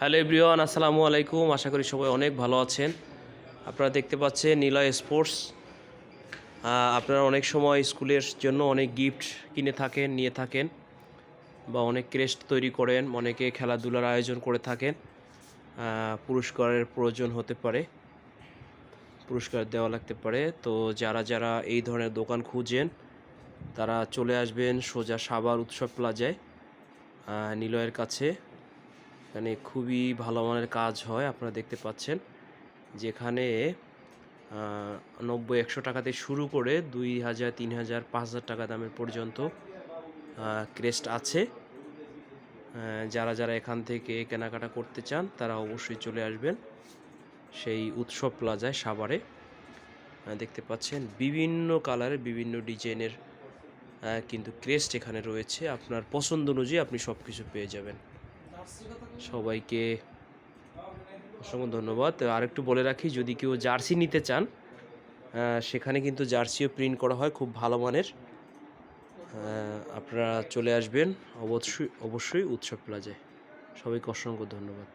Hello everyone, আসসালামু আলাইকুম। আশা করি সবাই অনেক ভালো আছেন। আপনারা দেখতে পাচ্ছেন নিলয় স্পোর্টস। আপনারা অনেক সময় স্কুলের জন্য অনেক গিফট কিনে থাকেন, নিয়ে থাকেন বা অনেক ক্রেস্ট তৈরি করেন, অনেকে খেলাধুলার আয়োজন করে থাকেন। পুরস্কারের প্রয়োজন হতে পারে, পুরস্কার দেওয়া লাগতে পারে। তো যারা যারা এই ধরনের দোকান খুঁজেন, তারা চলে আসবেন সোজা সাবার উৎসব প্লাজায় নিলয়ের কাছে। এখানে খুবই ভালো মানের কাজ হয়, আপনারা দেখতে পাচ্ছেন। যেখানে নব্বই, একশো টাকাতে শুরু করে দুই হাজার, তিন হাজার, পাঁচ হাজার টাকা দামের পর্যন্ত ক্রেস্ট আছে। যারা যারা এখান থেকে কেনাকাটা করতে চান, তারা অবশ্যই চলে আসবেন সেই উৎসব প্লাজায়, সাভারে। দেখতে পাচ্ছেন বিভিন্ন কালারের বিভিন্ন ডিজাইনের কিন্তু ক্রেস্ট এখানে রয়েছে। আপনার পছন্দ অনুযায়ী আপনি সব কিছু পেয়ে যাবেন। সবাইকে অসংখ্য ধন্যবাদ। আর একটু বলে রাখি, যদি কেউ জার্সি নিতে চান সেখানে কিন্তু জার্সিও প্রিন্ট করা হয় খুব ভালো মানের। আপনারা চলে আসবেন অবশ্যই অবশ্যই উৎসব প্লাজায়। সবাইকে অসংখ্য ধন্যবাদ।